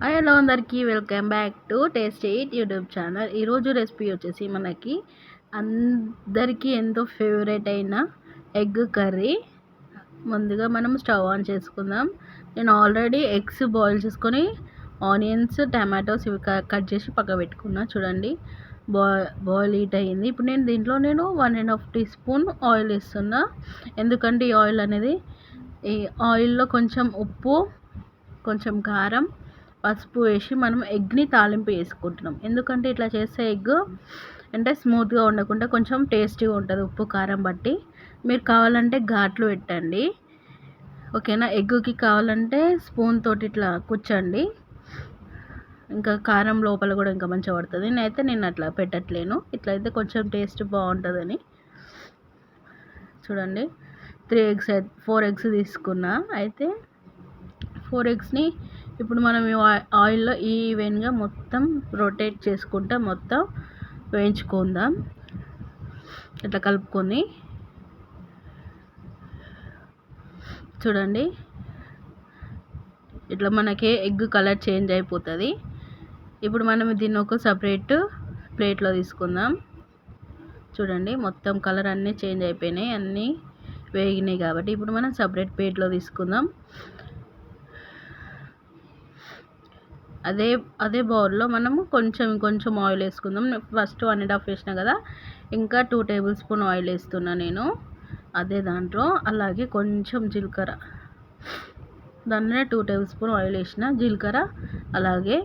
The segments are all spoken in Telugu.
హలో అందరికీ. Welcome back to taste eight YouTube channel ఈరోజు రెసిపీ వచ్చేసి మనకి అందరికీ ఎంతో ఫేవరెట్ అయిన ఎగ్ కర్రీ ముందుగా మనం స్టవ్ ఆన్ చేసుకుందాం. నేను ఆల్రెడీ ఎగ్స్ బాయిల్ చేసుకొని ఆనియన్స్ టమాటోస్ ఇవి కట్ చేసి పక్క పెట్టుకున్నా. చూడండి బా బాయిల్ హీట్ అయ్యింది ఇప్పుడు నేను దీంట్లో నేను one and half teaspoon oil ఇస్తున్నా ఎందుకంటే ఈ ఆయిల్ అనేది ఈ ఆయిల్లో కొంచెం ఉప్పు కొంచెం కారం పసుపు వేసి మనం ఎగ్ని తాలింపు వేసుకుంటున్నాం. ఎందుకంటే ఇట్లా చేస్తే ఎగ్ అంటే స్మూత్గా ఉండకుండా కొంచెం టేస్టీగా ఉంటుంది ఉప్పు కారం బట్టి. మీరు కావాలంటే ఘాట్లు పెట్టండి. ఓకేనా? ఎగ్గుకి కావాలంటే స్పూన్ తోటి ఇట్లా కూర్చోండి ఇంకా కారం లోపల కూడా ఇంకా మంచిగా పడుతుంది. నేనైతే నేను అట్లా పెట్టట్లేను. ఇట్లా అయితే కొంచెం టేస్ట్ బాగుంటుందని. చూడండి. త్రీ ఎగ్స్ ఫోర్ ఎగ్స్ తీసుకున్నా. అయితే ఫోర్ ఎగ్స్ని ఇప్పుడు మనం ఆయిల్లో ఈవెన్గా మొత్తం రొటేట్ చేసుకుంటా మొత్తం వేయించుకుందాం. ఇట్లా కలుపుకొని. చూడండి. ఇట్లా మనకి ఎగ్ కలర్ చేంజ్ అయిపోతుంది. ఇప్పుడు మనం దీన్ని ఒక సపరేట్ ప్లేట్లో తీసుకుందాం. చూడండి మొత్తం కలర్ అన్నీ చేంజ్ అయిపోయినాయి. అన్నీ వేగినాయి కాబట్టి ఇప్పుడు మనం సపరేట్ ప్లేట్లో తీసుకుందాం. అదే అదే బౌల్లో మనము కొంచెం కొంచెం ఆయిల్ వేసుకుందాం. ఫస్ట్ వన్ అండ్ హాఫ్ వేసిన కదా ఇంకా టూ టేబుల్ స్పూన్ ఆయిల్ వేస్తున్నా నేను. అదే దాంట్లో. అలాగే కొంచెం జీలకర్ర. దానిలో టూ టేబుల్ స్పూన్ ఆయిల్ వేసిన జీలకర్ర. అలాగే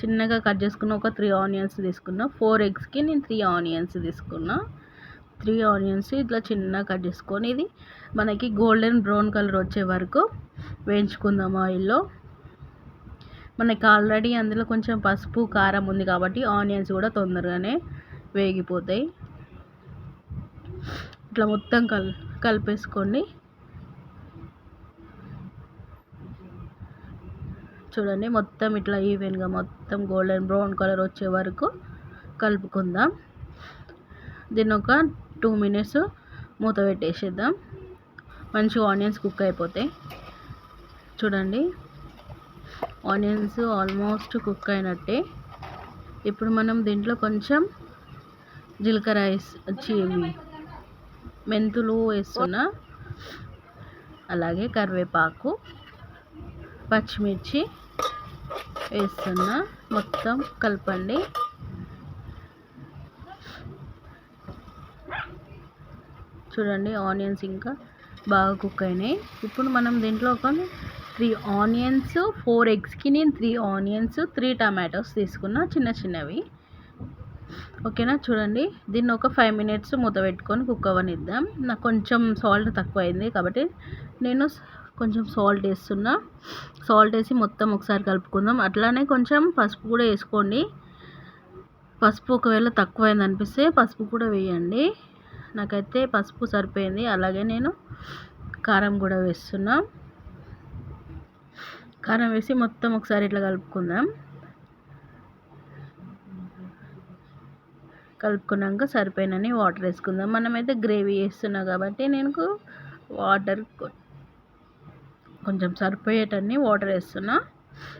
చిన్నగా కట్ చేసుకున్న ఒక త్రీ ఆనియన్స్ తీసుకున్నా. ఫోర్ ఎగ్స్కి నేను త్రీ ఆనియన్స్ తీసుకున్నా. త్రీ ఆనియన్స్ ఇట్లా చిన్నగా కట్ చేసుకొని ఇది మనకి గోల్డెన్ బ్రౌన్ కలర్ వచ్చే వరకు వేయించుకుందాం ఆయిల్లో. మనకి ఆల్రెడీ అందులో కొంచెం పసుపు కారం ఉంది కాబట్టి ఆనియన్స్ కూడా తొందరగానే వేగిపోతాయి. ఇట్లా మొత్తం కల్ కలిపేసుకోండి. చూడండి మొత్తం ఇట్లా ఈవెన్గా మొత్తం గోల్డెన్ బ్రౌన్ కలర్ వచ్చే వరకు కలుపుకుందాం. దీన్ని ఒక టూ మినిట్స్ మూత పెట్టేసేద్దాం. మంచిగా ఆనియన్స్ కుక్ అయిపోతాయి. చూడండి. ఆనియన్స్ ఆల్మోస్ట్ కుక్ అయినట్టే. ఇప్పుడు మనం దీంట్లో కొంచెం జీలకర్ర వేసి మెంతులు వేస్తున్నా అలాగే కరివేపాకు పచ్చిమిర్చి వేస్తున్నా మొత్తం కలపండి. చూడండి ఆనియన్స్ ఇంకా బాగా కుక్ అయినాయి. ఇప్పుడు మనం దీంట్లో ఒక త్రీ ఆనియన్స్ ఫోర్ ఎగ్స్కి నేను త్రీ ఆనియన్స్ త్రీ టమాటోస్ తీసుకున్నా చిన్న చిన్నవి. ఓకేనా? చూడండి. దీన్ని ఒక ఫైవ్ మినిట్స్ మూత పెట్టుకొని కుక్ అవనిద్దాం నాకు కొంచెం సాల్ట్ తక్కువ అయింది కాబట్టి నేను కొంచెం సాల్ట్ వేస్తున్నా. సాల్ట్ వేసి మొత్తం ఒకసారి కలుపుకుందాం. అట్లానే కొంచెం పసుపు కూడా వేసుకోండి. పసుపు ఒకవేళ తక్కువైంది అనిపిస్తే పసుపు కూడా వేయండి. నాకైతే పసుపు సరిపోయింది. అలాగే నేను కారం కూడా వేస్తున్నాను కారం వేసి మొత్తం ఒకసారి ఇట్లా కలుపుకుందాం. కలుపుకున్నాక సరిపోయినని వాటర్ వేసుకుందాం. మనమైతే గ్రేవీ వేస్తున్నాం కాబట్టి నేను వాటర్ కొంచెం సరిపోయేటన్ని వాటర్ వేస్తున్నా.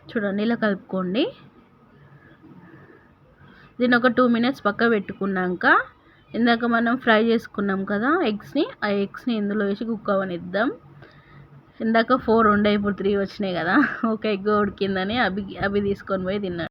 చూడండి ఇలా కలుపుకోండి. దీన్ని ఒక టూ మినిట్స్ పక్క పెట్టుకున్నాక ఇందాక మనం ఫ్రై చేసుకున్నాం కదా ఎగ్స్ని ఆ ఎగ్స్ని ఇందులో వేసి కుక్ అవనిద్దాం ఇందాక ఫోర్ ఉండే ఇప్పుడు త్రీ వచ్చినాయి కదా. ఒక ఎగ్ ఉడికిందని అవి అవి తీసుకొని పోయి తిన్నాను